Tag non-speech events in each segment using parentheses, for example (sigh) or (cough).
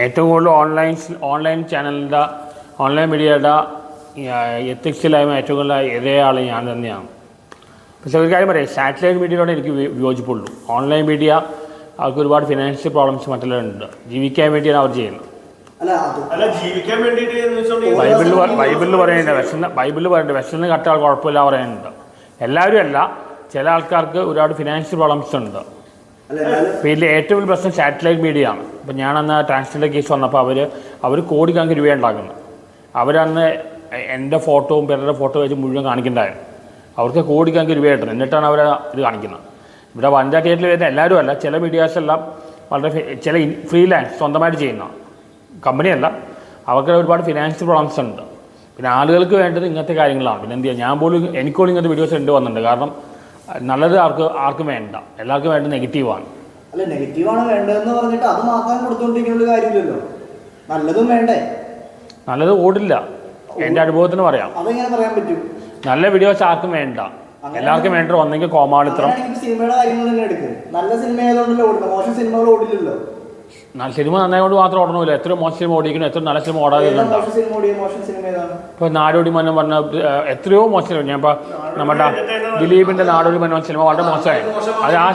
ഏറ്റവും കൂടുതൽ online online ചാനലിന്റെ ഓൺലൈൻ മീഡിയയുടെ എത്തിക്സിലായ്മ ഏറ്റവും കൂടുതൽ ഇരയാൾ ഞാൻ തന്നെയാണ്. പക്ഷേ ഒരു കാര്യം പറയാം. സാറ്റലൈറ്റ് മീഡിയയോട് എനിക്ക് യോജിപ്പുള്ളൂ. വിയോജിപ്പുള്ളൂ ഓൺലൈൻ മീഡിയ അവർക്ക് ഒരുപാട് ഫിനാൻഷ്യൽ പ്രോബ്ലംസ് മറ്റുള്ളവരുണ്ട്. ജീവിക്കാൻ വേണ്ടിയാണ് അവർ ചെയ്യുന്നത്. അല്ല അല്ല ജീവിക്കാൻ വേണ്ടിയിട്ട് എന്ന് വെച്ചോണ്ടെങ്കിൽ ബൈബിളിൽ ബൈബിളിൽ പറയുന്നുണ്ട് വിശന്ന് ബൈബിളിൽ പറയുന്നുണ്ട് വിശന്ന് കട്ടാൾ കുഴപ്പമില്ല പറയുന്നുണ്ട്. എല്ലാവരും അല്ല ചില ആൾക്കാർക്ക് ഒരുപാട് ഫിനാൻഷ്യൽ പ്രോബ്ലംസ് ഉണ്ട്. പിന്നെ ഇതിൽ ഏറ്റവും വലിയ പ്രശ്നം സാറ്റലൈറ്റ് മീഡിയ ആണ്. അപ്പോൾ ഞാനന്ന് ട്രാൻസ്ജെൻഡർ കേസ് വന്നപ്പോൾ അവർ അവർ കോടിക്കണക്കിന് രൂപ ഉണ്ടാക്കുന്നത്. അവരന്ന് എന്റെ ഫോട്ടോവും പിറരുടെ ഫോട്ടോ വെച്ച് മുഴുവൻ കാണിക്കണ്ടായിരുന്നു അവർക്ക് കോടിക്കണക്കിന് രൂപ കിട്ടുന്നത്. എന്നിട്ടാണ് അവർ ഇത് കാണിക്കുന്നത്. ഇവിടെ തിയേറ്ററിൽ വരുന്ന എല്ലാവരും അല്ല ചില മീഡിയാസ് എല്ലാം വളരെ ചില ഫ്രീലാൻസ് സ്വന്തമായിട്ട് ചെയ്യുന്ന കമ്പനിയല്ല. അവർക്ക് ഒരുപാട് ഫിനാൻഷ്യൽ പ്രോബ്ലംസ് ഉണ്ട്. പിന്നെ ആളുകൾക്ക് വേണ്ടത് ഇങ്ങനത്തെ കാര്യങ്ങളാണ്. പിന്നെ എന്ത് ചെയ്യുക ഞാൻ പോലും എനിക്കോളും ഇങ്ങനത്തെ വീഡിയോസ് ഉണ്ട് വന്നിട്ടുണ്ട്. കാരണം നല്ലത് ആർക്ക് ആർക്കും വേണ്ട. എല്ലാവർക്കും വേണ്ടത് നെഗറ്റീവാണ് അല്ല നെഗറ്റീവാണ് വേണ്ടതെന്ന് പറഞ്ഞിട്ട് അത് മാത്രം കൊടുത്തോണ്ടിരിക്കുന്ന കാര്യമില്ലല്ലോ. നല്ലതും വേണ്ടേ? നല്ലത് ഓടില്ല. എന്റെ അനുഭവത്തിന് പറയാം. അതെങ്ങനെ പറയാൻ പറ്റും? നല്ല വീഡിയോസ് ആർക്കും വേണ്ട. എല്ലാവർക്കും വേണ്ട ഒന്നെങ്കിൽ കോമാളിത്രം സിനിമയുടെ കാര്യങ്ങൾ തന്നെ എടുക്ക് നല്ല സിനിമ ആയതുകൊണ്ടല്ലോ ഓടുന്നത് മോശം സിനിമകൾ ഓടില്ലല്ലോ. നല്ല സിനിമ നന്നായതുകൊണ്ട് മാത്രം ഓടണമില്ല. എത്ര മോശം സിനിമ ഓടിക്കണം എത്ര നല്ല സിനിമ ഓടാതെ ഇപ്പൊ നാടോടി മനം പറഞ്ഞ എത്രയോ മോശം സിനിമ. ഞാൻ ഇപ്പൊ നമ്മുടെ ദിലീപിന്റെ നാടോടി മനം സിനിമ വളരെ മോശമായി. അത് ആ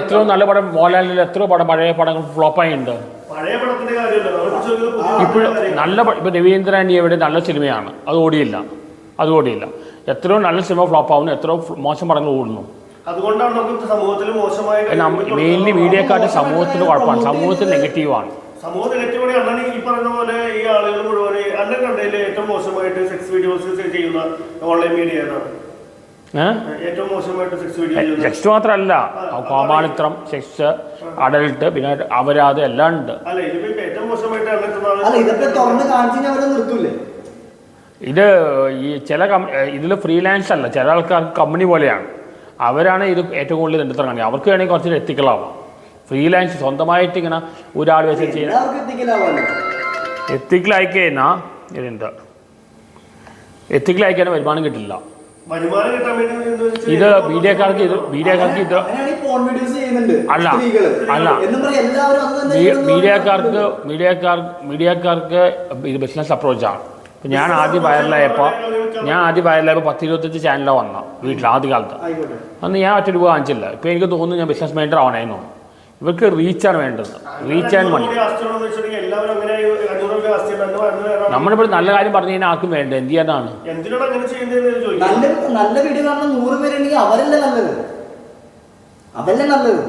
എത്രയോ നല്ല പടം മോഹൻലാലിൽ എത്രയോ പടം പഴയ പടങ്ങൾ ഫ്ലോപ്പായിട്ടുണ്ട്. ഉണ്ട് കാര്യം. നല്ല ഇപ്പോൾ രവീന്ദ്രൻ ഇവിടെ നല്ല സിനിമയാണ് അത് ഓടിയില്ല അത് ഓടിയില്ല. എത്രയോ നല്ല സിനിമ ഫ്ലോപ്പ് ആവുന്നു എത്രയോ മോശം പടങ്ങൾ ഓടുന്നു. അതുകൊണ്ടാണ് നമുക്ക് സമൂഹത്തിൽ മോശമായ മെയിൻലി മീഡിയക്കാരുടെ സമൂഹത്തിന് കുഴപ്പമാണ് സമൂഹത്തിൽ നെഗറ്റീവാണ്. സമൂഹ നെഗറ്റീവാണ് അണ്ണൻ ഈ പറഞ്ഞ പോലെ ഈ ആളുകൾ മുഴുവൻ അണ്ണൻ കണ്ടതിൽ ഏറ്റവും മോശമായിട്ട് സെക്സ് വീഡിയോസ് ചെയ്യുന്ന ഓൺലൈൻ മീഡിയ സെക്സ് മാത്രമല്ല കോമാളിത്രം സെക്സ് അഡൽട്ട് പിന്നെ അപരാധം എല്ലാം ഉണ്ട്. ഇത് ഈ ചില ഇതിൽ ഫ്രീലാൻസ് അല്ല ചില ആൾക്കാർ കമ്പനി പോലെയാണ്. അവരാണ് ഇത് ഏറ്റവും കൂടുതൽ തെണ്ടിത്തരം കാണിക്കുക അവർക്ക് വേണമെങ്കിൽ കുറച്ച് എത്തിക്കലാവാം ഫ്രീലാൻസ് സ്വന്തമായിട്ട് ഇങ്ങനെ ഒരാൾ വെച്ച് ചെയ്യുന്ന എത്തിക്കലായിക്കഴിഞ്ഞാൽ എത്തിക്കലാവല്ലോ എത്തിക്കലായി കഴിഞ്ഞാൽ ഇതുണ്ട് എത്തിക്കലായി കഴിഞ്ഞാൽ വരുമാനം കിട്ടില്ല. ഇത് മീഡിയക്കാർക്ക് ഇത് മീഡിയക്കാർക്ക് ഇത് അങ്ങനെയാണ് ഈ ഫോൺ വീഡിയോസ് ചെയ്യുന്നുണ്ട് അല്ല, അല്ല. മീഡിയക്കാർക്ക് മീഡിയക്കാർ മീഡിയക്കാർക്ക് ഇത് ബിസിനസ് അപ്രോച്ചാണ് ഇപ്പം ഞാൻ ആദ്യം വൈറലായപ്പോൾ ഞാൻ ആദ്യം വൈറലായപ്പോൾ പത്ത് ഇരുപത്തഞ്ച് ചാനലാണ് വന്ന വീട്ടിൽ ആദ്യ കാലത്ത് അന്ന് ഞാൻ ഒറ്റ രൂപ വാങ്ങിച്ചില്ല. ഇപ്പം എനിക്ക് തോന്നുന്നു ഞാൻ ബിസിനസ് മൈൻഡർ ആവണേന്ന് തോന്നുന്നു. ഇവർക്ക് റീച്ചാണ് വേണ്ടത്. റീച്ച് ആൻഡ് മണി നമ്മളിപ്പോൾ നല്ല കാര്യം പറഞ്ഞു കഴിഞ്ഞാൽ ആർക്കും വേണ്ട. എന്ത് ചെയ്യാനാണ്? നല്ല നല്ല വീഡിയോ കാണുന്ന നൂറ് പേരുണ്ടെങ്കിൽ അവരല്ലേ നല്ലത്. അതല്ലേ നല്ലത്.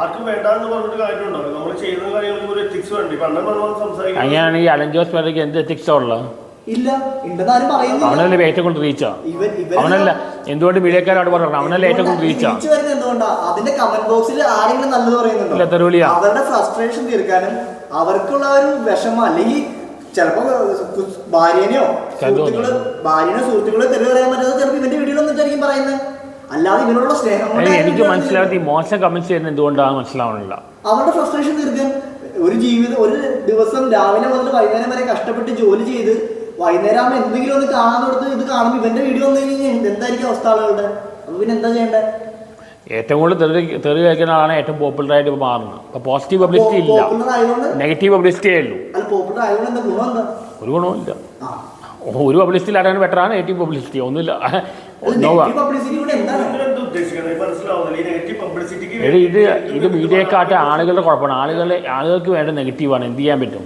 ആർക്കും വേണ്ട എന്ന് പറഞ്ഞിട്ട് കാര്യമുണ്ടോ? നമ്മൾ ചെയ്യുന്ന കാര്യങ്ങൾക്ക് ഒരു എത്തിക്സ് വേണ്ടി? ഇപ്പൊ അണ്ണൻ പറഞ്ഞു സംസാരിക്കുന്നത് അങ്ങനെയാണെങ്കിൽ അലൻ ജോസ് പേരയ്ക്ക് എന്ത് എത്തിക്സാ ഉള്ളത്? ഇല്ല. ഉണ്ടെന്ന് ആരും പറയുന്നില്ല. അവനല്ലേ ഏറ്റവും കൂടുതൽ റീച്ചാ അവനല്ല. എന്തുകൊണ്ട് മീഡിയക്കാരോട് പറഞ്ഞു അവനല്ലേ ഏറ്റവും കൂടുതൽ റീച്ചാ അതിന്റെ കമന്റ് ബോക്സിൽ ആരെങ്കിലും നല്ലത് ഇല്ല പറയുന്നുണ്ടോ അവരുടെ ഫ്രസ്ട്രേഷൻ തീർക്കാനും അവർക്കുള്ള ഒരു വിഷമം അല്ലെങ്കിൽ ചിലപ്പോ ഭാര്യനെയോ സുഹൃത്തുക്കൾ ഭാര്യനെ സുഹൃത്തുക്കളെ തെറി പറയാൻ പറ്റാതെ ചിലപ്പോ ഇവന്റെ വീഡിയോ വന്നിട്ടായിരിക്കും പറയുന്നത്. അല്ലാതെ ഇവനോടുള്ള സ്നേഹം എനിക്ക് ഈ മോശം കമന്റ്സ് ചെയ്യുന്നത് എന്തുകൊണ്ടാണ് മനസ്സിലാവണില്ല. അവരുടെ ഫ്രസ്ട്രേഷൻ തീർക്കാൻ ഒരു ജീവിതം ഒരു ദിവസം രാവിലെ മുതൽ വൈകുന്നേരം വരെ കഷ്ടപ്പെട്ട് ജോലി ചെയ്ത് വൈകുന്നേരം ആകുമ്പോൾ എന്തെങ്കിലും ഒന്ന് കാണാൻ കൊടുത്ത് ഇത് കാണുമ്പോൾ ഇവന്റെ വീഡിയോ വന്നു കഴിഞ്ഞാൽ എന്തായിരിക്കും അവസ്ഥ ആളുകളുടെ? അപ്പൊ പിന്നെ എന്താ ചെയ്യണ്ടേ? ഏറ്റവും കൂടുതൽ തെറി തെറി കഴിക്കുന്ന ആളാണ് ഏറ്റവും പോപ്പുലർ ആയിട്ട് ഇപ്പോൾ മാറുന്നത് അപ്പോൾ പോസിറ്റീവ് പബ്ലിസിറ്റി ഇല്ല. നെഗറ്റീവ് പബ്ലിസിറ്റിയേ ഉള്ളൂ. ഒരു പോപ്പുലർ ആയതുകൊണ്ട് എന്താ ഗുണം ഒരു ഗുണവുമില്ല ആ. ഒരു ആണ് ബെറ്ററാണ് നെഗറ്റീവ് പബ്ലിസിറ്റി ഒന്നുമില്ല പബ്ലിസിറ്റി എടി ഇത് ഇത് മീഡിയക്കാട്ട് ആളുകളുടെ കുഴപ്പമാണ്. ആളുകളെ ആളുകൾക്ക് വേണ്ട നെഗറ്റീവാണ് എന്ത് ചെയ്യാൻ പറ്റും?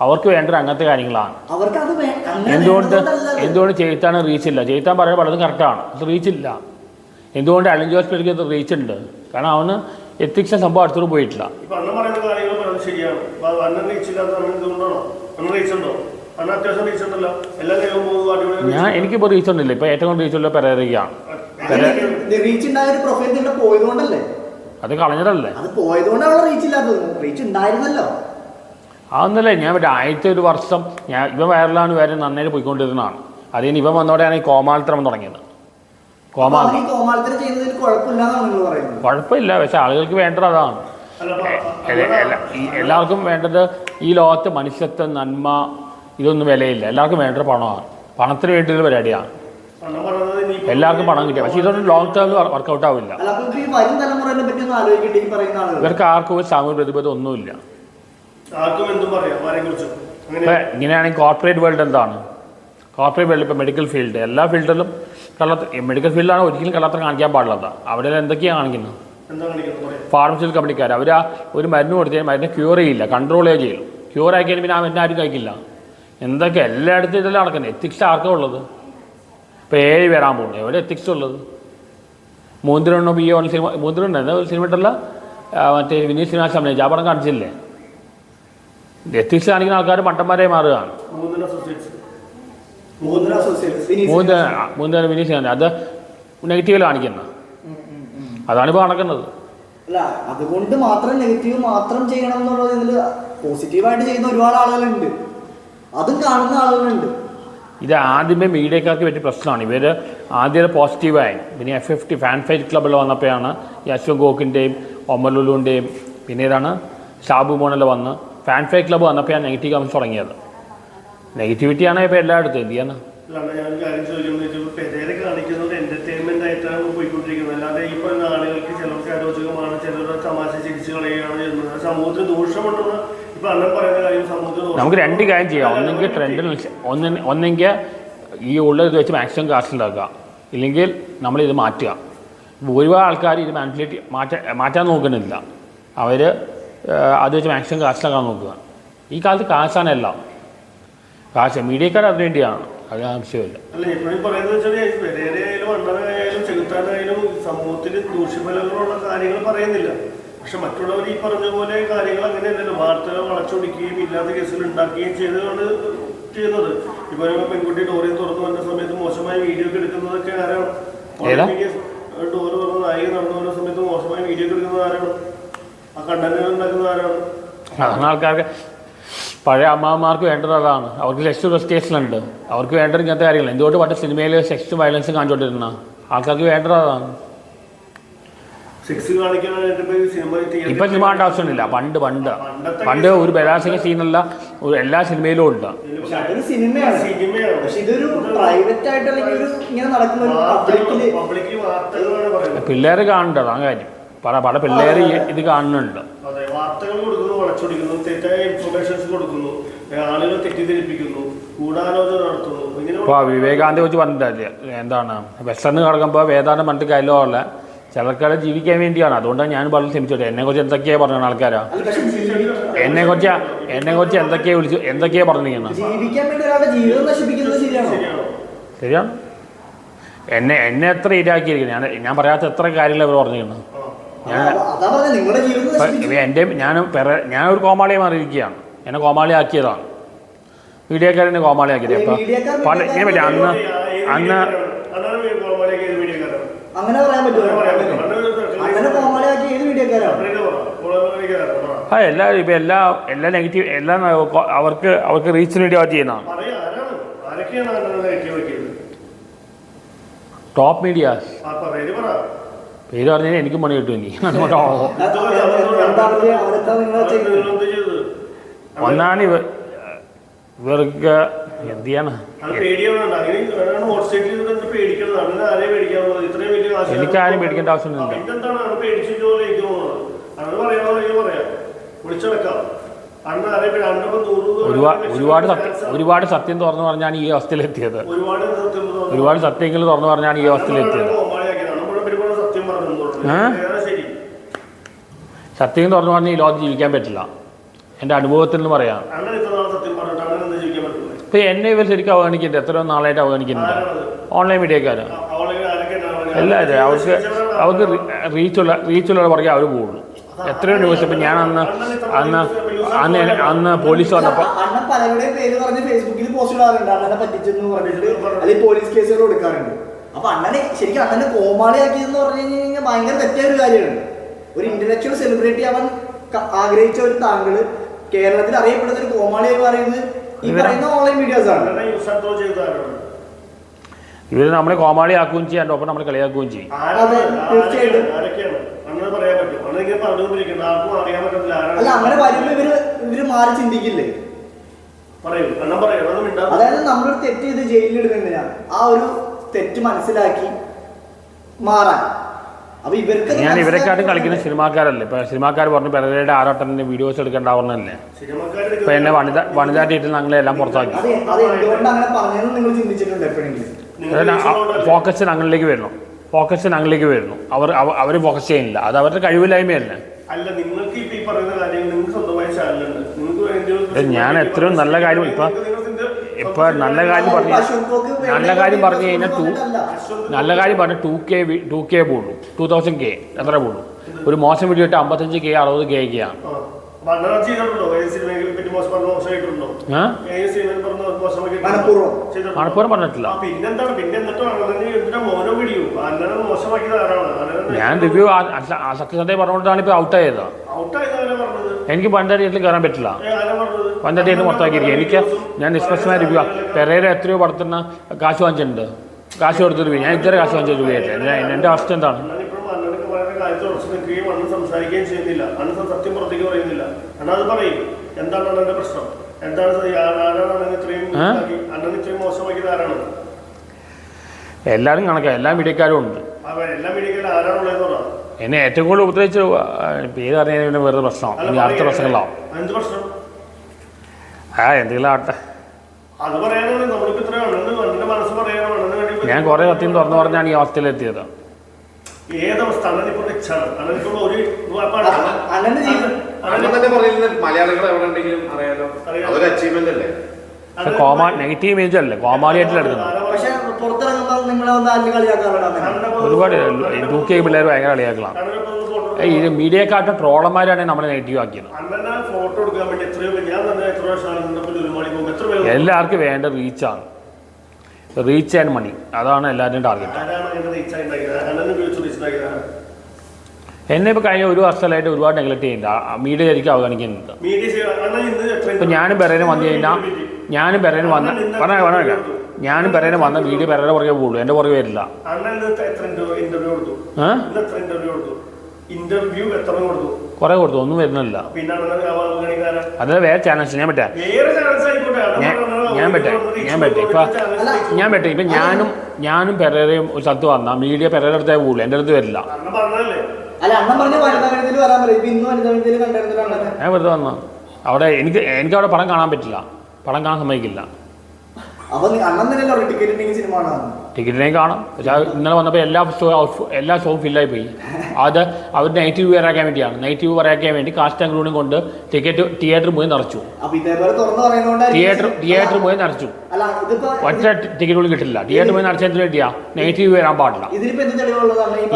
അവർക്ക് വേണ്ട അങ്ങനത്തെ കാര്യങ്ങളാണ്. അവർക്ക് അത് വേ- എന്തുകൊണ്ട് എന്തുകൊണ്ട് ചെയ്ത്താൻ റീച്ചില്ല ചെയ്ത്താൻ പറയുന്നത് പലതും കറക്റ്റാണ് റീച്ചില്ല റീച്ച് ഇല്ല. എന്തുകൊണ്ട് അലൻ ജോസ് പേർക്ക് ഇത് റീച്ച് ഉണ്ട്? കാരണം അവന് എത്തിക്സ് സംഭവം അടുത്തോട് പോയിട്ടില്ല. ഇപ്പൊ ഉണ്ടല്ലോ. ഞാൻ എനിക്കിപ്പോൾ റീച്ച് ഒന്നുമില്ല. ഇപ്പോൾ ഏറ്റവും കൂടുതൽ റീച്ച് ഉള്ള പെരേരയ്ക്കാണ് റീച്ച് ഉണ്ടായ ഒരു പ്രൊഫൈൽ ഇവിടെ പോയതുകൊണ്ടല്ലേ? അത് കളഞ്ഞതല്ലേ? അത് പോയതുകൊണ്ടാണ് റീച്ച് ഇല്ലാത്തത്. റീച്ച് ഉണ്ടായിരുന്നല്ലോ. അതൊന്നല്ലേ ഞാൻ മറ്റേ ആദ്യത്തെ ഒരു വർഷം ഞാൻ ഇവ വയറിലാണ് വരെ നന്നായിട്ട് പോയിക്കൊണ്ടിരുന്നതാണ്. അതിന് ഇവ വന്നോടെയാണ് ഈ കോമാളിത്തരം തുടങ്ങിയത്. കുഴപ്പമില്ല പക്ഷെ ആളുകൾക്ക് വേണ്ടത് അതാണ്. എല്ലാവർക്കും വേണ്ടത് ഈ ലോകത്ത് മനുഷ്യത്വം നന്മ ഇതൊന്നും വിലയില്ല. എല്ലാവർക്കും വേണ്ടത് പണമാണ്. പണത്തിന് വേണ്ടിയൊരു പരിപാടിയാണ്. എല്ലാവർക്കും പണം കിട്ടിയ പക്ഷേ ഇതൊന്നും ലോങ് ടേം വർക്കൗട്ട് ആവില്ല. ഇവർക്ക് ആർക്കും ഒരു സാമൂഹ്യ പ്രതിബദ്ധം ഒന്നുമില്ല. ഇങ്ങനെയാണെങ്കിൽ കോർപ്പറേറ്റ് വേൾഡ് എന്താണ്? കോർപ്പറേറ്റ് വേൾഡ് ഇപ്പോൾ മെഡിക്കൽ ഫീൽഡ് എല്ലാ ഫീൽഡിലും കള്ളത്ത മെഡിക്കൽ ഫീൽഡാണ് ഒരിക്കലും കള്ളത്തരം കാണിക്കാൻ പാടില്ലാത്ത. അവിടെ എന്തൊക്കെയാണ് കാണിക്കുന്നത് ഫാർമസ്യൂട്ടിക്കൽ കമ്പനിക്കാർ അവർ ആ ഒരു മരുന്ന് കൊടുത്താൽ മരുന്ന് ക്യൂർ ചെയ്യില്ല കൺട്രോളേ ചെയ്യും ക്യൂർ ആക്കിയാൽ പിന്നെ ആ മരുന്ന് ആരും കഴിക്കില്ല. എന്തൊക്കെ എല്ലായിടത്തും ഇതെല്ലാം നടക്കുന്നത് എത്തിക്സ് ആർക്കാ ഉള്ളത്? ഇപ്പോൾ ഏഴ് വരാൻ പോകുന്നു എവിടെ എത്തിക്സ് ഉള്ളത്? മൂന്നിരണ്ണോ ബി ഓൺ സിനിമ മൂന്നിരണ്ട് എന്താ സിനിമ ഇട്ടല്ല? മറ്റേ വിനീത് ശ്രീനാഥ് അഭിനയിച്ച ആ പടം കാണിച്ചില്ലേ? എത്തിക്സ് കാണിക്കുന്ന ആൾക്കാർ പണ്ടന്മാരെ മാറുകയാണ്. മൂന്ന് മൂന്ന് വിനീഷ് ശ്രീനിവാസ് അത് നെഗറ്റീവിൽ കാണിക്കുന്നത് അതാണ് ഇപ്പോൾ നടക്കുന്നത്. അല്ല അതുകൊണ്ട് മാത്രം നെഗറ്റീവ് മാത്രം ചെയ്യണം എന്നുള്ളത് ഇതിൽ പോസിറ്റീവായിട്ട് ചെയ്യുന്ന ഒരുപാട് ആളുകളുണ്ട്. അതും കാണുന്ന ആളുകളുണ്ട്. ഇത് ആദ്യമേ മീഡിയക്കാർക്ക് പറ്റിയ പ്രശ്നമാണ്. ഇവർ ആദ്യം പോസിറ്റീവായി പിന്നെ F F T fan fight ക്ലബ്ബിൽ വന്നപ്പോഴാണ് ഈ അശോക് ഗോക്കിന്റെയും ഒമലുലുവിന്റെയും പിന്നീടാണ് ഷാബു മോണെല്ലാം വന്ന്. ഫാൻ ഫൈറ്റ് ക്ലബ്ബ് വന്നപ്പോഴാണ് നെഗറ്റീവ് കമൻസ് തുടങ്ങിയത്. നെഗറ്റിവിറ്റിയാണ് ഇപ്പോൾ എല്ലായിടത്തും? എന്ത് ഞാൻ കാര്യം ചോദിക്കുന്നത് പെരേരെ കാണിക്കുന്നത് എന്റർടൈൻമെന്റ് ആയിട്ടാണ് പോയിക്കൊണ്ടിരിക്കുന്നത്. അല്ലാതെ ആളുകൾക്ക് ചിലർക്ക് അരോചകമാണ് ചിലരുടെ തമാശ ചിരിച്ചു കളയുകയാണ് ചെയ്യുന്നത്. സമൂഹത്തിന് ദോഷമുണ്ടെന്ന് ഇപ്പൊ അണ്ണൻ പറയുന്ന കാര്യം സമൂഹത്തിന് നമുക്ക് രണ്ട് കാര്യം ചെയ്യാം. ഒന്നെങ്കിൽ ട്രെൻഡിൽ ഒന്ന് ഒന്നെങ്കിൽ ഈ ഉള്ളത് വെച്ച് മാക്സിമം കാശുണ്ടാക്കുക ഇല്ലെങ്കിൽ നമ്മൾ ഇത് മാറ്റുക. ഒരുപാട് ആൾക്കാർ ഇത് മാനിപ്പുലേറ്റ് മാറ്റാൻ മാറ്റാൻ നോക്കുന്നില്ല. അവർ അത് വെച്ച് മാക്സിമം കാശിലാക്കാൻ നോക്കുക. ഈ കാലത്ത് കാശാണ് എല്ലാം. കാശ് മീഡിയക്കാർ അതിന് വേണ്ടിയാണ്. അത് ആവശ്യമില്ല. അല്ല എപ്പോഴും പറയുന്നത് വെച്ചാൽ പെരേരെ ആയാലും അണ്ണനായാലും ചെകുത്താനായാലും സമൂഹത്തിന് ദൂഷ്യഫലങ്ങളുള്ള കാര്യങ്ങൾ പറയുന്നില്ല. പക്ഷെ മറ്റുള്ളവർ ഈ പറഞ്ഞ പോലെ കാര്യങ്ങൾ അങ്ങനെയല്ലല്ലോ. വാർത്തകൾ വളച്ചൊടിക്കുകയും ഇല്ലാത്ത കേസുകൾ ഉണ്ടാക്കുകയും ചെയ്തതാണ് ചെയ്യുന്നത്. ഇപ്പൊ പെൺകുട്ടി ഡോറിൽ തുറന്നു വന്ന സമയത്ത് മോശമായ വീഡിയോ ഒക്കെ എടുക്കുന്നതൊക്കെ ആരാണ്? ഡോറ് തുറന്ന് നായിക നടന്നു വരുന്ന സമയത്ത് മോശമായ വീഡിയോ ഒക്കെ എടുക്കുന്നത് ആരാണ്? ആ കണ്ടന്റ് ഉണ്ടാക്കുന്നത് ആരാണ്? ആൾക്കാർക്ക് പഴയ അമ്മമാർക്ക് വേണ്ടത് അതാണ്. അവർക്ക് സെക്സ് റെസ്ട്രിക്ഷനുണ്ട് അവർക്ക് വേണ്ടത് ഇങ്ങനത്തെ കാര്യങ്ങൾ. എന്തുകൊണ്ട് പണ്ട് സിനിമയിൽ സെക്സ് വയലൻസ് കാണിച്ചുകൊണ്ടിരുന്ന ആൾക്കാർക്ക് വേണ്ടത് അതാണ്. ഇപ്പൊ സിനിമ കാണേണ്ട ആവശ്യമൊന്നുമില്ല പണ്ട് പണ്ട്. പണ്ട് ഒരു ബലാസിക സീനല്ല ഒരു എല്ലാ സിനിമയിലും ഉണ്ട്. പിള്ളേർ കാണണ്ട അതാണ് കാര്യം. പല പല പിള്ളേർ ഇത് കാണുന്നുണ്ട്. അതെ വാർത്തകൾ തെറ്റായ ഇൻഫർമേഷൻസ് കൊടുക്കുന്നു. ആളുകൾ ആളുകളെ തെറ്റിദ്ധരിപ്പിക്കുന്നു. ഗൂഢാലോചന നടത്തുന്നു. ഇപ്പോൾ വിവേകാനന്ദ കുറിച്ച് പറഞ്ഞിട്ടില്ല എന്താണ്? വെസ്റ്റേൺ കിടക്കുമ്പോൾ വേദാന്തം പറഞ്ഞിട്ട് കാര്യമല്ല ചിലർക്കാരെ ജീവിക്കാൻ വേണ്ടിയാണ്. അതുകൊണ്ടാണ് ഞാൻ പറഞ്ഞു ശ്രമിച്ചോട്ടെ എന്നെ കുറിച്ച് എന്തൊക്കെയാണ് പറഞ്ഞ ആൾക്കാരാ? എന്നെ കുറിച്ച് എന്നെ കുറിച്ച് എന്തൊക്കെയാ വിളിച്ചു എന്തൊക്കെയാ പറഞ്ഞിരിക്കുന്നത്? ജീവിക്കാൻ വേണ്ടി ഒരാളുടെ ജീവിതം നശിപ്പിക്കുന്നത് ശരിയാണോ? എന്നെ എന്നെ എത്ര ഇരാക്കിയിരിക്കുന്നത് ഞാൻ ഞാൻ പറയാത്ത എത്ര കാര്യങ്ങൾ അവർ പറഞ്ഞിരിക്കുന്നത്? ഞാൻ എന്റെ ഞാൻ പെര ഞാൻ ഒരു കോമാളിയെ മാറിയിരിക്കുകയാണ്. എന്നെ കോമാളിയാക്കിയതാണ്. മീഡിയക്കാരെന്നെ കോമാളിയാക്കിയത്. അപ്പം പല ഇങ്ങനെ പറ്റി അന്ന് അന്ന് അതാണ് കോമാളിയൊക്കെ ഏത് മീഡിയക്കാരാണ്? അങ്ങനെ പറയാൻ പറ്റുമോ? പറയാൻ പറ്റും. അങ്ങനെ കോമാളിയാക്കി ഏത് മീഡിയക്കാരാണ്? ആ എല്ലാ ഇപ്പൊ എല്ലാ എല്ലാ നെഗറ്റീവ് എല്ലാം അവർക്ക് അവർക്ക് റീച്ചിന് വേണ്ടി അവർ ചെയ്യുന്നതാണ്. ടോപ്പ് മീഡിയാസ് ആ പേര് പറഞ്ഞാൽ എനിക്കും പണി കിട്ടും (laughs) ചെയ്തത് ഒന്നാണ് ഇവ ഇവർക്ക് എന്ത് ചെയ്യാണ് എനിക്കാരും പേടിക്കേണ്ട ആവശ്യമൊന്നുമില്ല. എനിക്ക് ഒരുപാട് ഒരുപാട് സത്യം ഒരുപാട് സത്യം തുറന്നു പറഞ്ഞാണ് ഈ അവസ്ഥയിലെത്തിയത്. ഒരുപാട് സത്യങ്ങൾ തുറന്നു പറഞ്ഞാണ് ഈ അവസ്ഥയിലെത്തിയത് കോമാളിയാക്കിയതാണ്. നമ്മുടെ പെരുമാൾ സത്യം പറഞ്ഞു ഏ? ഏതാ ശരി സത്യം തുറന്നു പറഞ്ഞാൽ ഈ ലോകത്ത് ജീവിക്കാൻ പറ്റില്ല. എന്റെ അനുഭവത്തിൽ നിന്ന് പറയാം. ഇപ്പം എന്നെ ഇവർ ശരിക്കും അവഗണിക്കുന്നുണ്ട്. എത്രയോ നാളായിട്ട് അവഗണിക്കുന്നുണ്ട്. ഓൺലൈൻ മീഡിയക്കാർ? എല്ലാവരും അവർക്ക് അവർക്ക് റീച്ചുള്ള റീച്ചുള്ള പുറകെ അവർ പോകുള്ളൂ. എത്രയോ ന്യൂസ് ഇപ്പം ഞാൻ അന്ന് അന്ന് അന്ന് അന്ന് പോലീസ് വന്നപ്പോൾ പേര് ഫേസ്ബുക്കിൽ പോസ്റ്റ് പറഞ്ഞിട്ട്. പോലീസ് കേസുകൾ കൊടുക്കാറുണ്ട്. അപ്പൊ അണ്ണനെ ശരിക്കും അണ്ണനെ കോമാളിയാക്കിയെന്ന് പറഞ്ഞു കഴിഞ്ഞാൽ ഭയങ്കര തെറ്റായ ഒരു കാര്യമാണ്. ഒരു ഇന്റലക്ച്വൽ സെലിബ്രിറ്റി അവൻ ആഗ്രഹിച്ച ഒരു താങ്കൾ കേരളത്തിൽ അറിയപ്പെടുന്ന ഒരു കോമാളി എന്ന് പറയുന്നത് ഈ പറയുന്ന ഓൺലൈൻ മീഡിയാസ് ആണ്. ഇവർ നമ്മളെ കോമാളി ആക്കുകയും ചെയ്യാണ്ട് ഒപ്പം നമ്മളെ കളിയാക്കുകയും ചെയ്യും. അല്ല അങ്ങനെ വരുമ്പോ ഇവർ ഇവർ മാറി ചിന്തിക്കില്ലേ? അതായത് നമ്മളൊരു തെറ്റ് ചെയ്ത് ജയിലിൽ ഇടുന്നതിനാണ് ആ ഒരു തെറ്റ് മനസ്സിലാക്കി മാറാൻ. ഞാൻ ഇവരെക്കാട്ടും കളിക്കുന്ന സിനിമാക്കാരല്ലേ? ഇപ്പൊ സിനിമാക്കാർ പറഞ്ഞു പെരയുടെ ആരോട്ടന്റെ വീഡിയോസ് എടുക്കേണ്ടാവുന്നല്ലേ ഇപ്പൊ എന്നെ വനിത വനിതാ ടീറ്റിൽ ഞങ്ങളെ എല്ലാം പുറത്താക്കി. അത് അത് എന്തുകൊണ്ട് അങ്ങനെ പറഞ്ഞതെന്ന് നിങ്ങൾ ചിന്തിച്ചിട്ടുണ്ട് എപ്പോഴെങ്കിലും? ഫോക്കസ് ഞങ്ങളിലേക്ക് വരുന്നു. ഫോക്കസ് ഞങ്ങളിലേക്ക് വരുന്നു. അവർ അവർ ഫോക്കസ് ചെയ്യുന്നില്ല. അത് അവരുടെ കഴിവില്ലായ്മയല്ലേ? ഞാൻ എത്രയും നല്ല കാര്യം ഇപ്പൊ- ഇപ്പൊ നല്ല കാര്യം പറഞ്ഞു നല്ല കാര്യം പറഞ്ഞു കഴിഞ്ഞാൽ ടു നല്ല കാര്യം പറഞ്ഞ ടു കെ ടു കെ പോളു ടു തൗസൻഡ് കെ എത്ര പോളു ഒരു മോശം വീഡിയോ ഇട്ട് അമ്പത്തഞ്ച് കെ അറുപത് കെ ഒക്കെയാണ് മണപ്പുറം പറഞ്ഞിട്ടില്ല. ഞാൻ റിവ്യൂ സത്യസന്ധയെ പറഞ്ഞുകൊണ്ടാണ് ഇപ്പോൾ ഔട്ട് ആയത്. ഔട്ടായത് പറഞ്ഞത് എനിക്ക് പന്ത്രണ്ട് ഡേറ്റിൽ കയറാൻ പറ്റില്ല. പന്ത്രണ്ട് ഡേറ്റ് മൊത്തമാക്കിയിരിക്കും എനിക്ക് ഞാൻ നിഷ്പക്ഷമായ ഇരിക്കുക. പെരേര എത്രയോ പടത്തിന് കാശ് വാങ്ങിച്ചിട്ടുണ്ട്. കാശ് കൊടുത്ത റിവ്യൂ ഞാൻ ഇത്ര കാശ് വാങ്ങിച്ച റിവ്യൂ ആയിട്ട് എന്റെ അവസ്ഥ എന്താണ്? എല്ലാരും സംസാരിക്കുകയും ചെയ്യുന്നില്ല. അണ്ണൻ സത്യം പുറത്തേക്ക് പറയുന്നില്ല. അണ്ണൻ അത് പറയും. എന്താണ് പ്രശ്നം? എന്താണ് സ- ആ- ആരാണ് അണ്ണൻ ഇത്രയും ഏ? ഇതാക്കി? അണ്ണൻ ഇത്രയും മോശമാക്കിയത് ആരാണ്? എല്ലാവരും കണക്കാണ് എല്ലാ മീഡിയക്കാരും ഉണ്ട്. എല്ലാ മീഡിയക്കാരും ആരാണുള്ളതെന്ന് എന്നെ ഏറ്റവും കൂടുതൽ ഉപദ്രവിച്ച് പേര് അറിയാൻ വെറുതെ പ്രശ്നമാണ് ഇനി അടുത്ത പ്രശ്നങ്ങളാവും. ആ എന്തെങ്കിലും ആട്ടെ ഞാൻ കുറേ സത്യം തുറന്നു പറഞ്ഞാണ് ഈ അവസ്ഥയിലെത്തിയത് കോമാ നെഗറ്റീവ് ഇമേജ് അല്ലേ? കോമാളിയായിട്ട് എടുക്കുന്നത് പക്ഷെ പുറത്തിറങ്ങുമ്പോൾ നിങ്ങളെ ഒന്ന് ആരും കളിയാക്കാറുണ്ട് ഒരുപാട് കെ പിള്ളേർ ഭയങ്കര കളിയാക്കളാണ് ഈ ഇത് മീഡിയക്കാട്ട് ട്രോളന്മാരാണ് നമ്മളെ നെഗറ്റീവ് ആക്കിയത്. എല്ലാവർക്കും വേണ്ട റീച്ചാണ്. Reach and money. അതാണ് എല്ലാവരുടെയും ടാർഗറ്റ്. എന്നെ ഇപ്പോൾ കഴിഞ്ഞ ഒരു വർഷമായിട്ട് ഒരുപാട് നെഗ്ലക്ട് ചെയ്യുന്നുണ്ട്. മീഡിയ ശരിക്കും അവഗണിക്കുന്നുണ്ട്. മീഡിയ അണ്ണൻ ഇന്ന് എത്ര ഇപ്പം ഞാനും ബെറേനും വന്നു കഴിഞ്ഞാൽ ഞാനും ബെറേനും വന്ന് പറഞ്ഞ പറഞ്ഞ ഞാനും പെരേനെ വന്ന വീഡിയോ പെരേനെ പുറകെ പോകുള്ളൂ എന്റെ പുറകെ വരില്ല. കുറേ കൊടുത്തു ഒന്നും വരുന്നില്ല. അത് വേറെ ചാനൽസ് ഞാൻ പറ്റാ. ഞാൻ- പറ്റാ. ഞാൻ പറ്റേ, ഇപ്പൊ ഞാൻ പറ്റേ. ഇപ്പൊ- ഞാനും ഞാനും പെരേരയും ഒരു സ്ഥലത്ത് വന്ന. മീഡിയ പെരയുടെ അടുത്തേ പോകുള്ളൂ എന്റെ അടുത്ത് വരില്ല. ഞാൻ വെറുതെ വന്ന അവിടെ എനിക്ക് എനിക്ക് അവിടെ പടം കാണാൻ പറ്റില്ല. പടം കാണാൻ സമ്മതിക്കില്ല. അപ്പൊ അണ്ണൻ തന്നെയല്ലോ ടിക്കറ്റ് ഉണ്ടെങ്കിൽ സിനിമ കാണാൻ? ടിക്കറ്റിനെ കാണാം. പക്ഷേ ഇന്നലെ വന്നപ്പോൾ എല്ലാ ഷോ എല്ലാ ഷോവും ഫില്ലായി പോയി. അത് അവർ നെഗറ്റീവ് പറയാൻ വേണ്ടിയാണ്. നെഗറ്റീവ് പറയാൻ വേണ്ടി കാസ്റ്റ് ആൻഡ് കൊണ്ട് ടിക്കറ്റ് തിയേറ്റർ പോയി നിറച്ചു. തിയേറ്റർ തിയേറ്റർ പോയി നിറച്ചു. ഒറ്റ ടിക്കറ്റ് പോലും കിട്ടില്ല. തിയേറ്റർ പോയി നിറച്ചതിന് വേണ്ടിയാ നെഗറ്റീവ് വരാൻ പാടില്ല.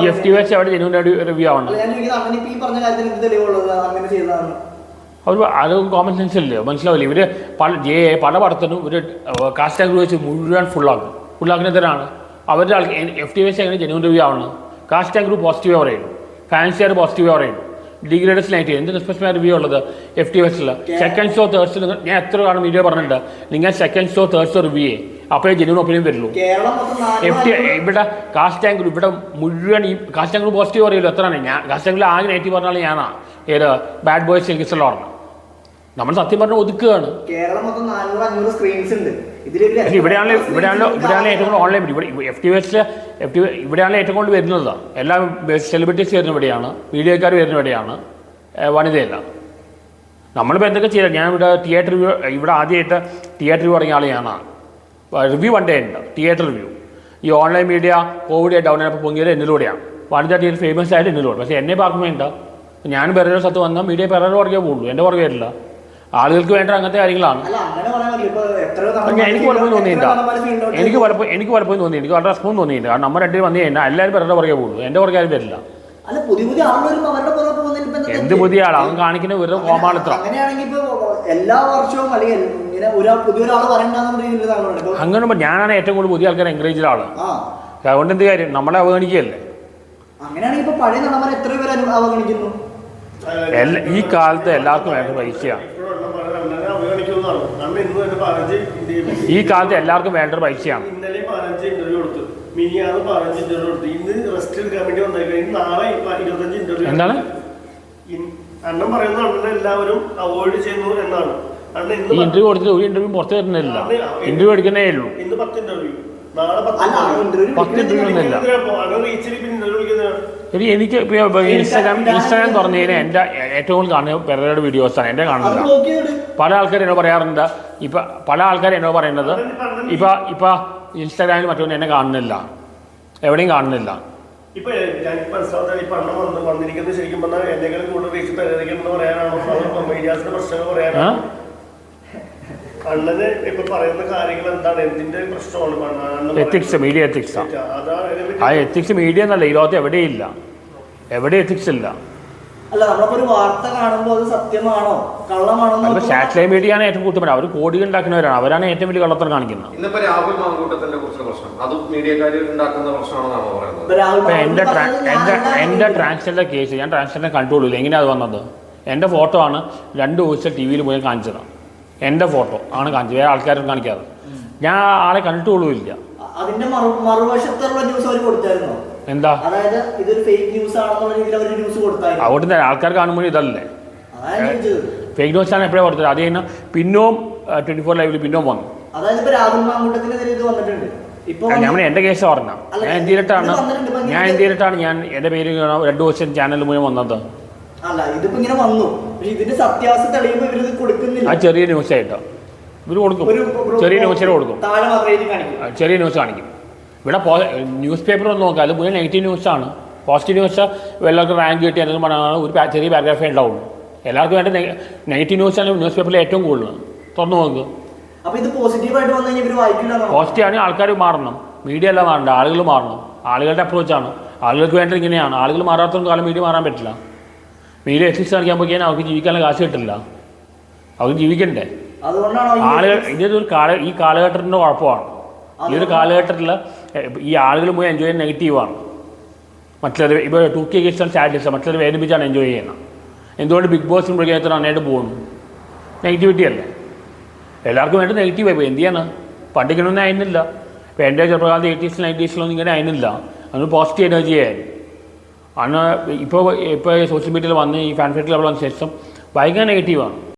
എഫ് ടി എസ് അവിടെ ജനുവിന്റെ റിവ്യൂ ആവണം. അവർ അത് കോമൺ സെൻസ് ഇല്ല മനസ്സിലാവില്ല? ഇവർ പല ജെ പല പടത്തിനും ഒരു കാസ്റ്റ് ആൻഡ് വെച്ച് മുഴുവൻ ഫുള്ളാക്കും ഫുള്ളാക്കുന്നതിനാണ് അവരുടെ ആൾ എഫ് ടി വൈസ് എങ്ങനെ ജനുവൻ റിവ്യൂ ആവണം? കാസ്റ്റ് ഗ്രൂപ്പ് പോസിറ്റീവ് പറയുന്നു ഫാൻസിയർ പോസിറ്റീവ് പറയുന്നു ഡിഗ്രേഡേഴ്സ് നൈറ്റ് എന്ത് നിഷ്പക്ഷമായ റിവ്യൂ ഉള്ളത് എഫ് ടി എസിൽ സെക്കൻഡ് ഷോ തേർഡ് ഷോ ഞാൻ എത്ര കാണും വീഡിയോ പറഞ്ഞിട്ടുണ്ട്. നിങ്ങൾ second show third show review ചെയ്യേ. അപ്പോഴേ ജനുവൻ ഒപ്പീനിയൻ വരുള്ളൂ. എഫ് ടി ഇവിടെ കാസ്റ്റ് ആംഗിൾ ഇവിടെ മുഴുവൻ ഈ കാസ്റ്റ് ആംഗിൾ പോസിറ്റീവ് പറയുമല്ലോ എത്രയാണ്? ഞാൻ കാസ്റ്റ് ആംഗിൾ ആകെ നെഗറ്റീവ് പറഞ്ഞാൽ ഞാനാണ് ഏത് ബാഡ് ബോയ്സ് എനിക്കിഷ്ടമുള്ള ഓർമ്മ നമ്മൾ സത്യം പറഞ്ഞ ഒതുക്കുകയാണ്. കേരളം മൊത്തം നാനൂറ് അഞ്ഞൂറ് സ്ക്രീൻസ് ഉണ്ട്. ഇവിടെയാണല്ലോ ഇവിടെയാണല്ലോ ഇവിടെയാണല്ലോ ഏറ്റവും കൂടുതൽ ഓൺലൈൻ ഇവിടെ എഫ് ടി എസിൽ എഫ് ടി ഇവിടെയാണല്ലോ ഏറ്റവും കൂടുതൽ വരുന്നത്. എല്ലാ സെലിബ്രിറ്റീസ് വരുന്ന ഇവിടെയാണ്. മീഡിയക്കാർ വരുന്ന ഇവിടെയാണ്. വനിതയല്ല. നമ്മളിപ്പോൾ എന്തൊക്കെ ചെയ്യാം ഞാൻ ഇവിടെ തിയേറ്റർ റിവ്യൂ ഇവിടെ ആദ്യമായിട്ട് തിയേറ്റർ റിവ്യൂ തുടങ്ങിയ ആൾ ഞാനാണ് റിവ്യൂ വണ്ടേ ഉണ്ട്. തിയേറ്റർ റിവ്യൂ ഈ ഓൺലൈൻ മീഡിയ കോവിഡ് ഡൗൺ ആയപ്പോൾ പൊങ്ങിയത് എന്നിലൂടെയാണ്. വനിത തിയേറ്റർ ഫേമസ് ആയിട്ട് എന്നിലൂടെ. പക്ഷേ എന്നെ പാർക്കും വേണ്ട ഞാൻ വേറെ സ്ഥലത്ത് വന്നാൽ മീഡിയ പിറകെ പുറകെ പോകുള്ളൂ. എന്റെ പുറകെ വരില്ല. ആളുകൾക്ക് വേണ്ട അങ്ങനത്തെ കാര്യങ്ങളാണ്. എനിക്ക് പലപ്പോഴും തോന്നിയില്ല. എനിക്ക് പലപ്പോഴും എനിക്ക് പലപ്പോഴും തോന്നി എനിക്ക് വളരെ റെസ്പോണ്ട് തോന്നിയില്ല. കാരണം നമ്മൾ രണ്ടുപേരും വന്നു കഴിഞ്ഞാൽ എല്ലാവരും പേരുടെ പുറകെ പോകുള്ളൂ. എന്റെ പുറകെ ആരും വരില്ല. എന്ത്? പുതിയ ആൾ അവൻ കാണിക്കുന്ന ഒരു കോമാളിത്രം എല്ലാ വർഷവും അല്ലെങ്കിൽ അങ്ങനെ ഞാനാണ് ഏറ്റവും കൂടുതൽ പുതിയ ആൾക്കാരെ എൻകറേജ് ചെയ്ത ആൾ ആ. അതുകൊണ്ട് എന്ത് കാര്യം? നമ്മളെ അവഗണിക്കുകയല്ലേ? അങ്ങനെയാണെങ്കിൽ ഇപ്പൊ പഴയ നടന്മാരെ എത്ര പേര് അവഗണിക്കുന്നു. ഈ കാലത്ത് എല്ലാവർക്കും വേണ്ട പൈസയാണ് ഇപ്പോഴും അണ്ണൻ പറഞ്ഞത് അണ്ണനെ അവഗണിക്കുന്നതാണ് അണ്ണൻ ഇന്ന് തന്നെ പതിനഞ്ച് ഈ കാലത്ത് എല്ലാവർക്കും വേണ്ട ഒരു പൈസയാണ് ഇന്നലെ പതിനഞ്ച് ഇന്റർവ്യൂ കൊടുത്തു. മിനിയാണ് പതിനഞ്ച് ഇന്റർവ്യൂ കൊടുത്തു. ഇന്ന് റെസ്റ്റ് എടുക്കാൻ വേണ്ടി വന്നേക്കാം. നാളെ ഇരുപത്തഞ്ച് ഇന്റർവ്യൂ എന്താണ്? അണ്ണൻ പറയുന്ന അണ്ണനെ എല്ലാവരും അവോയ്ഡ് ചെയ്യുന്നു എന്നാണ്. ഈ ഇന്റർവ്യൂ കൊടുത്തിട്ട് ഒരു ഇന്റർവ്യൂ പുറത്ത് വരുന്നില്ല. ഇന്റർവ്യൂ എടുക്കുന്നേ ഉള്ളൂ. ഇന്ന് പത്ത് ഇന്റർവ്യൂ നാളെ പത്ത്. ഇന്റർവ്യൂ പത്ത് interview ഒന്നുമില്ല. ഒരു എനിക്ക് ഇൻസ്റ്റാഗ്രാം ഇൻസ്റ്റാഗ്രാം തുറന്നു കഴിഞ്ഞാൽ എന്റെ ഏറ്റവും കൂടുതൽ കാണുന്ന പെരയുടെ വീഡിയോസാണ് എന്റെ കാണുന്നത് കാണുന്നില്ല പല ആൾക്കാരും എന്നോട് പറയാറുണ്ട് ഇപ്പം പല ആൾക്കാരും എന്നോട് പറയുന്നത് ഇപ്പം ഇപ്പം ഇൻസ്റ്റാഗ്രാമിൽ മറ്റൊന്നും എന്നെ കാണുന്നില്ല എവിടെയും കാണുന്നില്ല ഇപ്പൊ ഈ വന്നിരിക്കുന്നത് ശരിക്കും പറഞ്ഞാൽ എന്തെങ്കിലും കൂടുതൽ റീച്ച് പരിഹരിക്കണം പറയാനാണോ അതോ മീഡിയാസിന്റെ പ്രശ്നങ്ങൾ ആ? പറയാനാണോ അണ്ണന് ഇപ്പൊ പറയുന്ന കാര്യങ്ങൾ എന്താണ്? എന്തിന്റെ പ്രശ്നമാണ്? എത്തിക്സ് മീഡിയ എത്തിക്സ് ആ. എത്തിക്സ് മീഡിയ എന്നല്ല ഈ ലോകത്ത് എവിടെയില്ല. എവിടെ എത്തിക്സ് ഇല്ല? അല്ല നമ്മളിപ്പോ ഒരു വാർത്ത കാണുമ്പോൾ അത് സത്യമാണോ? കള്ളമാണോ എന്ന് അതിപ്പോൾ നോക്കുമ്പോൾ സാറ്റലൈറ്റ് ഏറ്റവും കൂടുതൽ അവർ കോടികൾ ഉണ്ടാക്കുന്നവരാണ്. അവരാണ് ഏറ്റവും വലിയ കള്ളത്തരം കാണിക്കുന്നത്. ഇന്നിപ്പോ രാഹുൽ മാങ്കൂട്ടത്തിന്റെ കുറച്ച് പ്രശ്നം. അതും മീഡിയക്കാർ ഉണ്ടാക്കുന്ന പ്രശ്നമാണെന്നാണോ പറയുന്നത്? ഞാനല്ല ട്രാൻസ്ജെൻഡർ കേസ് ഞാൻ ട്രാൻസ്ജെൻഡർ കണ്ടുകൊള്ളില്ല എങ്ങനെയാണ് അത് വന്നത്? എന്റെ ഫോട്ടോ ആണ് രണ്ട് ദിവസം ടി വിയിൽ പോയി കാണിച്ചത്. എന്റെ ഫോട്ടോ ആണ് കാണിച്ചത്. വേറെ ആൾക്കാരും കാണിക്കാതെ ഞാൻ ആളെ ആളെ കണ്ടിട്ടുള്ളൂല്ല. അതിന്റെ മറുവശത്തുള്ള ന്യൂസ് അവർ കൊടുത്തായിരുന്നു? എന്താ? അതായത് ഇതൊരു ഫേക്ക് ന്യൂസ് ആണെന്നുള്ള രീതിയിൽ അവർ ന്യൂസ് കൊടുത്തായിരുന്നു. അവിടെ ആൾക്കാർ കാണുമ്പോൾ ഇതല്ലേ? ഫേക്ക് ന്യൂസ് ആണ് എപ്പോഴാണ് കൊടുത്തത്? അത് കഴിഞ്ഞാൽ പിന്നോം ട്വന്റി ഫോർ ലൈവിൽ പിന്നോം വന്നു. അതായത് ഇപ്പൊ രാഹുൽ മാങ്കൂട്ടത്തിനെതിരെ ഇത് വന്നിട്ടുണ്ട്. ഞാൻ എന്റെ കേസ് പറഞ്ഞ ഞാൻ ഇന്ത്യയിലിട്ടാണ്. ഞാൻ ഇന്ത്യയിലിട്ടാണ് ഞാൻ എന്റെ പേര് രണ്ടു ദിവസം ചാനൽ മുഴുവൻ വന്നത്. അല്ല ഇതിപ്പോ ഇങ്ങനെ വന്നു. ഇതിന്റെ സത്യാവസ്ഥ തെളിയുമ്പോ ഇവരിത് കൊടുക്കുന്നില്ല. ആ ചെറിയ ന്യൂസായിട്ടോ ഇവർ കൊടുക്കും. ചെറിയ ന്യൂസ് കൊടുക്കും. താഴെ മാത്രമേ എഴുതി കാണിക്കൂ. ആ, ചെറിയ ന്യൂസ് കാണിക്കും. ഇവിടെ ന്യൂസ് പേപ്പർ ഒന്ന് നോക്കാം. അത് മുഴുവൻ നെഗറ്റീവ് ന്യൂസാണ് പോസിറ്റീവ് ന്യൂസ് എല്ലാവർക്കും റാങ്ക് കിട്ടി. എന്തെങ്കിലും പറഞ്ഞാൽ ഒരു പാ- ചെറിയ പാരഗ്രാഫേ ഉണ്ടാവുള്ളൂ എല്ലാവർക്കും വേണ്ട നെഗറ്റീവ് ന്യൂസാണ് ന്യൂസ് പേപ്പറിൽ ഏറ്റവും കൂടുതൽ. തുറന്നു നോക്ക്. അപ്പൊ ഇത് പോസിറ്റീവായിട്ട് വന്നു കഴിഞ്ഞാൽ ഇവർ വായിക്കില്ല എന്നാണോ? പോസിറ്റീവ് ആണെങ്കിൽ ആൾക്കാർ മാറണം. മീഡിയ എല്ലാം മാറണ്ട ആളുകൾ മാറണം. ആളുകളുടെ അപ്രോച്ചാണ് ആളുകൾക്ക് വേണ്ടത് ഇങ്ങനെയാണ്. ആളുകൾ മാറാത്തതും കാലം മീഡിയ മാറാൻ പറ്റില്ല. മീഡിയ എത്തിക്സ് കാണിക്കാൻ പോയി അവർക്ക് ജീവിക്കാനുള്ള കാശ് കിട്ടില്ല അവർക്ക് ജീവിക്കണ്ടേ? ആളുകൾ ഇതൊരു കാല ഈ കാലഘട്ടത്തിന്റെ കുഴപ്പമാണ്. ഈ ഒരു കാലഘട്ടത്തിൽ ഈ ആളുകൾ പോയി എൻജോയ് ചെയ്യുന്നത് നെഗറ്റീവാണ് മറ്റുള്ളവർ ഇപ്പോൾ ടു കെ കേസ് സ്റ്റാറ്റസ് മറ്റുള്ളവർ വേദനിപ്പിച്ചാണ് എൻജോയ് ചെയ്യുന്നത്. എന്തുകൊണ്ട് ബിഗ് ബോസ് മൃഗത്തിൽ നന്നായിട്ട് പോകുന്നു? നെഗറ്റിവിറ്റി അല്ലേ? എല്ലാവർക്കും വേണ്ട നെഗറ്റീവ് ആയി പോയി. എന്ത് ചെയ്യാനാ? പണ്ടിങ്ങനൊന്നും അതിനില്ല ഇപ്പോൾ എന്റെ ചെറുപ്പകാലത്ത് എയ്റ്റീസിലും നയന്റീസിലൊന്നും ഇങ്ങനെ അതിനില്ല അന്ന് പോസിറ്റീവ് എനർജി ആയിരുന്നു. അന്ന് ഇപ്പോൾ ഇപ്പോൾ സോഷ്യൽ മീഡിയയിൽ വന്ന് ഈ ഫെറ്റ് ലെവൽ ശേഷം ഭയങ്കര നെഗറ്റീവാണ്